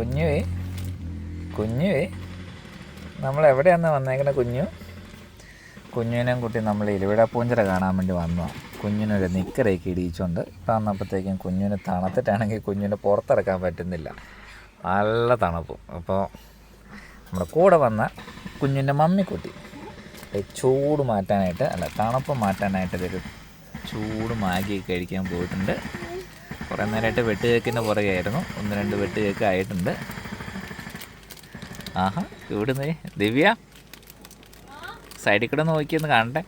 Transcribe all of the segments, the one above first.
കുഞ്ഞുവേ കുഞ്ഞുവേ നമ്മൾ എവിടെയാന്ന് വന്നേക്കണ കുഞ്ഞു? കുഞ്ഞിനെയും കൂട്ടി നമ്മൾ ഇലവിട പൂഞ്ചിറ കാണാൻ വേണ്ടി വന്നതാണ് കുഞ്ഞിനൊരു നിക്കറേക്ക് ഇടിയിച്ചുകൊണ്ട് വന്നപ്പോഴത്തേക്കും കുഞ്ഞിന് തണുത്തിട്ടാണെങ്കിൽ കുഞ്ഞിനെ പുറത്തിറക്കാൻ പറ്റുന്നില്ല. നല്ല തണുപ്പും. അപ്പോൾ നമ്മുടെ കൂടെ വന്ന കുഞ്ഞിന്റെ മമ്മിക്കുട്ടി. ചൂട് മാറ്റാനായിട്ട് അല്ല തണുപ്പ് മാറ്റാനായിട്ട് ഇതൊരു ചൂട് മാഗി കഴിക്കാൻ പോയിട്ടുണ്ട്. കുറേ നേരമായിട്ട് വെട്ട് കേക്കിന്റെ പുറകെയായിരുന്നു. ഒന്ന് രണ്ട് വെട്ട് കേക്ക് ആയിട്ടുണ്ട്. ആഹാ ഇവിടുന്ന് ദിവ്യ സൈഡിൽ കൂടെ നോക്കിയൊന്ന് കാണട്ടെ.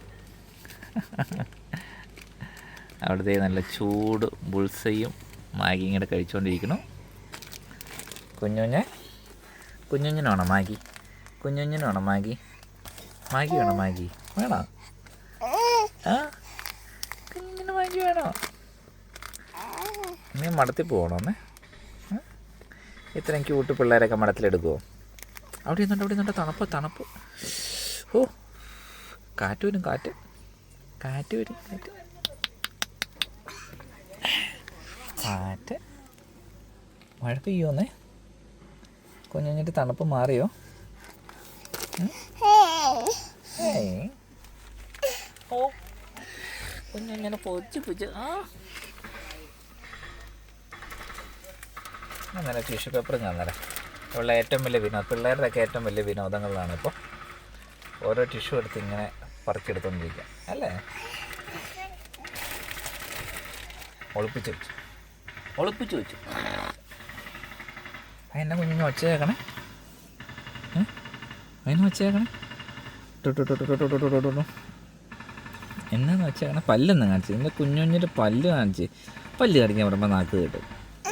അവിടുത്തെ നല്ല ചൂട് ബുൾസയും മാഗിയും കൂടെ കഴിച്ചുകൊണ്ടിരിക്കുന്നു കുഞ്ഞുഞ്ഞ് കുഞ്ഞുഞ്ഞിനാണോ മാഗി? കുഞ്ഞുഞ്ഞിനാണോ മാഗി? മാഗി വേണോ മാഗി? വേണോ? ആ? കുഞ്ഞിന് മാഗി വേണോ? നീ മടത്തിൽ പോകണമെന്നേ ഇത്രയും ക്യൂട്ട് പിള്ളേരൊക്കെ മടത്തിലെടുക്കുമോ അവിടെ ഇരുന്നുണ്ട് അവിടെ ഇരുന്നുണ്ട് തണുപ്പ് തണുപ്പ്. ഓ കാറ്റ് വരും കാറ്റ്. കാറ്റ് വരും കാറ്റ്. കാറ്റ്. മഴ പെയ്യോന്നേ കുഞ്ഞിട്ട് തണുപ്പ് മാറിയോ? ഓ കുഞ്ഞു ഓ പൊച്ചു പൊച്ച് പൊച്ച് ആ. അങ്ങനെ ടിഷ്യൂ പേപ്പറും കാണുന്നില്ല ഉള്ള ഏറ്റവും വലിയ വിനോദം പിള്ളേരുടെയൊക്കെ ഏറ്റവും വലിയ വിനോദങ്ങളിലാണ് ഇപ്പോൾ ഓരോ ടിഷ്യൂ എടുത്ത് ഇങ്ങനെ പറിച്ചെടുത്തുകൊണ്ടിരിക്കുക അല്ലേ ഒളിപ്പിച്ച് വെച്ചു ഒളിപ്പിച്ച് വെച്ചു അതിന്റെ കുഞ്ഞിന് ഒച്ചയേക്കണേ അതിന് ഒച്ചയേക്കണേ എന്നാന്ന് വെച്ചേക്കണേ പല്ലെന്ന് കാണിച്ചു എന്റെ കുഞ്ഞു കുഞ്ഞിന്റെ പല്ല് കാണിച്ച് പല്ല് കാണിക്കാൻ പറയുമ്പോൾ നാക്ക് കേട്ടു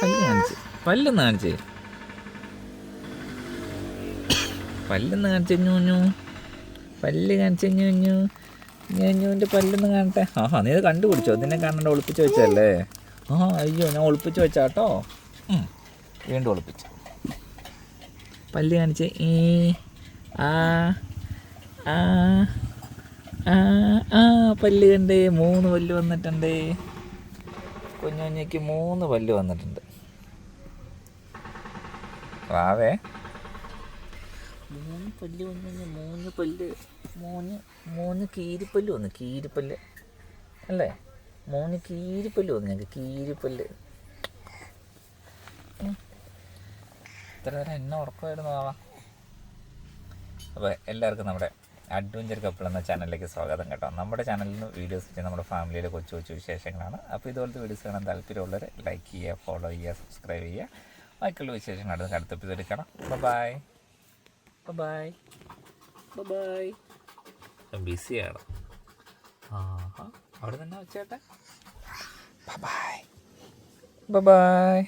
പല്ല് കാണിച്ച്. പല്ലെന്ന് കാണിച്ചേ? പല്ലെന്ന് കാണിച്ച് ഞൂഞ്ഞു പല്ല് കാണിച്ച് ഞൂഞ്ഞു ഞൂഞ്ഞുവിന്റെ പല്ലെന്ന് കാണട്ടെ. ആഹാ നീ അത് കണ്ടുപിടിച്ചോ? നിന്നെ കാണണ്ട ഒളിപ്പിച്ച് വെച്ചല്ലേ ആ അയ്യോ ഞാൻ ഒളിപ്പിച്ച് വെച്ചാട്ടോ. വീണ്ടും ഒളിപ്പിച്ചു. പല്ല് കാണിച്ച്. ഈ ആ ആ ആ ആ പല്ല് കണ്ടേ മൂന്ന് പല്ല് വന്നിട്ടുണ്ട്. കുഞ്ഞു കുഞ്ഞയ്ക്ക് മൂന്ന് പല്ല് വന്നിട്ടുണ്ട്. വാവേ. മൂന്ന് പല്ല് വന്നു മൂന്ന് പല്ല്. മൂന്ന് മൂന്ന് കീരിപ്പല്ല് വന്നു. കീരിപ്പല്ല്. അല്ലേ? മൂന്ന് കീരിപ്പല്ല് വന്നു ഞങ്ങൾക്ക് കീരിപ്പല്ല്. ഇത്ര നേരം എന്നെ ഉറക്കമായിരുന്നു ആവാ അപ്പോൾ എല്ലാവർക്കും നമ്മുടെ അഡ്വഞ്ചർ കപ്പിൾ എന്ന ചാനലിലേക്ക് സ്വാഗതം കേട്ടോ. നമ്മുടെ ചാനലിൽ നിന്ന് വീഡിയോസ് വെച്ച് നമ്മുടെ ഫാമിലിയിലെ കൊച്ചു കൊച്ചു വിശേഷങ്ങളാണ്. അപ്പോൾ ഇതുപോലത്തെ വീഡിയോസ് കാണാൻ താല്പര്യമുള്ളവർ ലൈക്ക് ചെയ്യുക ഫോളോ ചെയ്യുക സബ്സ്ക്രൈബ് ചെയ്യുക. ബാക്കിയുള്ള വിശേഷങ്ങൾ അടുത്ത അടുത്ത എപ്പിസോഡിൽ കാണാം ബൈ ബൈ ബൈ ആണ്. ആഹാ. അവിടെ തന്നെ വെച്ചേട്ടെ ബൈ ബൈ